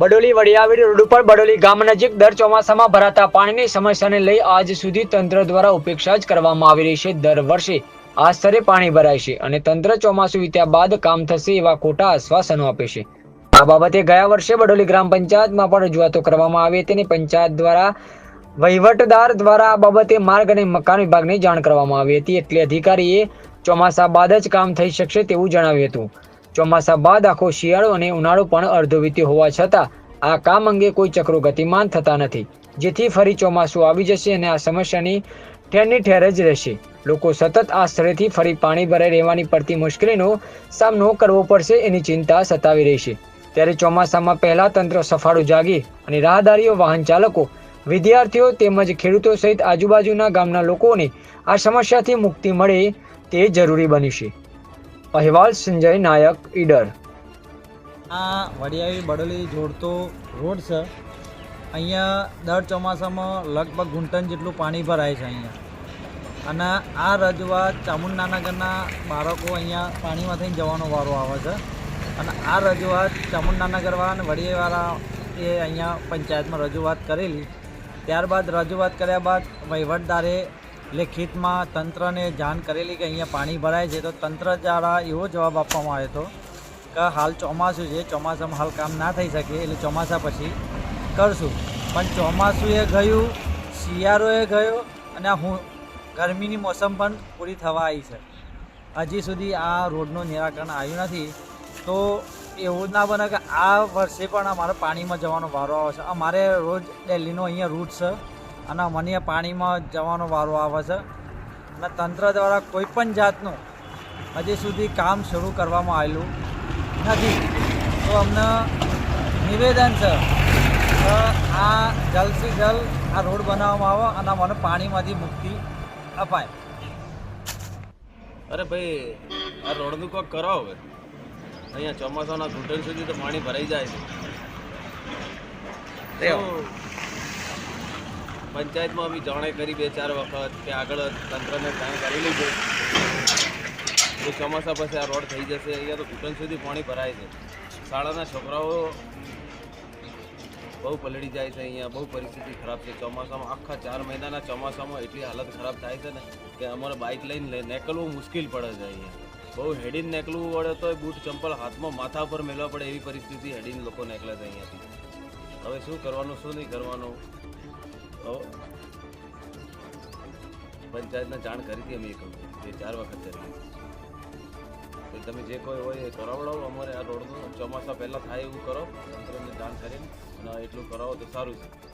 Badoli વડિયાવીડ road ઉપર બડોલી ગામ નજીક દર ચોમાસામાં ભરાતા પાણીની સમસ્યાને લઈ આજ સુધી તંત્ર દ્વારા ઉપેક્ષા જ કરવામાં આવી રહી છે. દર વર્ષે આ સ્તરે પાણી ભરાય છે અને તંત્ર ચોમાસું વીત્યા બાદ કામ થશે એવા ખોટા આશ્વાસનો આપે છે. આ બાબતે ગયા વર્ષે બડોલી ગ્રામ પંચાયતમાં પણ રજૂઆતો કરવામાં આવી હતી અને પંચાયત દ્વારા વહીવટદાર દ્વારા આ બાબતે માર્ગ અને મકાન વિભાગને જાણ કરવામાં આવી હતી. એટલે અધિકારીએ ચોમાસા બાદ જ કામ થઈ શકશે તેવું જણાવ્યું હતું. ચોમાસા બાદ આખો શિયાળો અને ઉનાળો પણ અર્ધો વીત્યો હોવા છતાં આ કામ અંગે કોઈ ચક્રો ગતિમાન થતા નથી. જેથી ફરી ચોમાસું આવી જશે અને આ સમસ્યાની ઠેરની ઠેર જ રહેશે. લોકો સતત આ સ્થળેથી ફરી પાણી ભરાઈ રહેવાની પડતી મુશ્કેલીનો સામનો કરવો પડશે એની ચિંતા સતાવી રહી છે. ત્યારે ચોમાસામાં પહેલા તંત્ર સફાળું જાગી અને રાહદારીઓ વાહન ચાલકો, વિદ્યાર્થીઓ તેમજ ખેડૂતો સહિત આજુબાજુના ગામના લોકોને આ સમસ્યાથી મુક્તિ મળે તે જરૂરી બન્યું છે. અહેવાલ, સંજય નાયક, ઈડર. આ વડિયાવી બડોલી જોડતો રોડ છે. અહીંયા દર ચોમાસામાં લગભગ ઘૂંટણ જેટલું પાણી ભરાય છે અહીંયા. અને આ રજૂઆત ચામુંડાનગરના બાળકો અહીંયા પાણીમાં થઈને જવાનો વારો આવે છે. અને આ રજૂઆત ચામુંડાનગરવાળા અને વડિયાવાળા એ અહીંયા પંચાયતમાં રજૂઆત કરેલી. ત્યારબાદ રજૂઆત કર્યા બાદ વહીવટદારે લેખિતમાં તંત્રને જાણ કરેલી કે અહીંયા પાણી ભરાય છે, તો તંત્ર દ્વારા એવો જવાબ આપવામાં આવ્યો હતો કે હાલ ચોમાસું છે, ચોમાસામાં હાલ કામ ના થઈ શકે, એટલે ચોમાસા પછી કરશું. પણ ચોમાસું એ ગયું, શિયાળો એ ગયો, અને હું, ગરમીની મોસમ પણ પૂરી થવા આવી છે. હજી સુધી આ રોડનું નિરાકરણ આવ્યું નથી, તો એવું ના બને કે આ વર્ષે પણ અમારે પાણીમાં જવાનો વારો આવે છે. અમારે રોજ દિલ્હીનો અહીંયા રૂટ છે અને મને પાણીમાં જવાનો વારો આવે છે. અને તંત્ર દ્વારા કોઈ પણ જાતનું હજી સુધી કામ શરૂ કરવામાં આવેલું નથી. તો અમને નિવેદન છે કે આ જલ્દથી જલ્દ આ રોડ બનાવવામાં આવે અને મને પાણીમાંથી મુક્તિ અપાય. અરે ભાઈ આ રોડનું કોક કરો હવે. અહીંયા ચોમાસાના ઘૂંટણ સુધી તો પાણી ભરાઈ જાય છે. પંચાયતમાં બી જાણે કરી બે ચાર વખત કે આગળ તંત્રને જાણ કરેલી છે તો ચોમાસા પછી આ રોડ થઈ જશે, અહીંયા તો ઘૂંટણ સુધી પાણી ભરાય છે. શાળાના છોકરાઓ બહુ પલળી જાય છે અહીંયા, બહુ પરિસ્થિતિ ખરાબ છે. ચોમાસામાં આખા ચાર મહિનાના ચોમાસામાં એટલી હાલત ખરાબ થાય છે ને કે અમારે બાઇક લઈને નીકળવું મુશ્કેલ પડે છે અહીંયા. બહુ હેડીને નીકળવું પડે તો બૂટ ચંપલ હાથમાં માથા પર મેળવા પડે એવી પરિસ્થિતિ હેડીને લોકો નીકળે છે અહીંયાથી. હવે શું કરવાનું, શું નહીં કરવાનું? તો પંચાયતને જાણ કરી હતી અમે એક બે ચાર વખત કરી તો તમે જે કોઈ હોય એ કરાવડાવો, અમારે આ રોડનું ચોમાસા પહેલાં થાય એવું કરો, તંત્રને જાણ કરીને એટલું કરાવો તો સારું છે.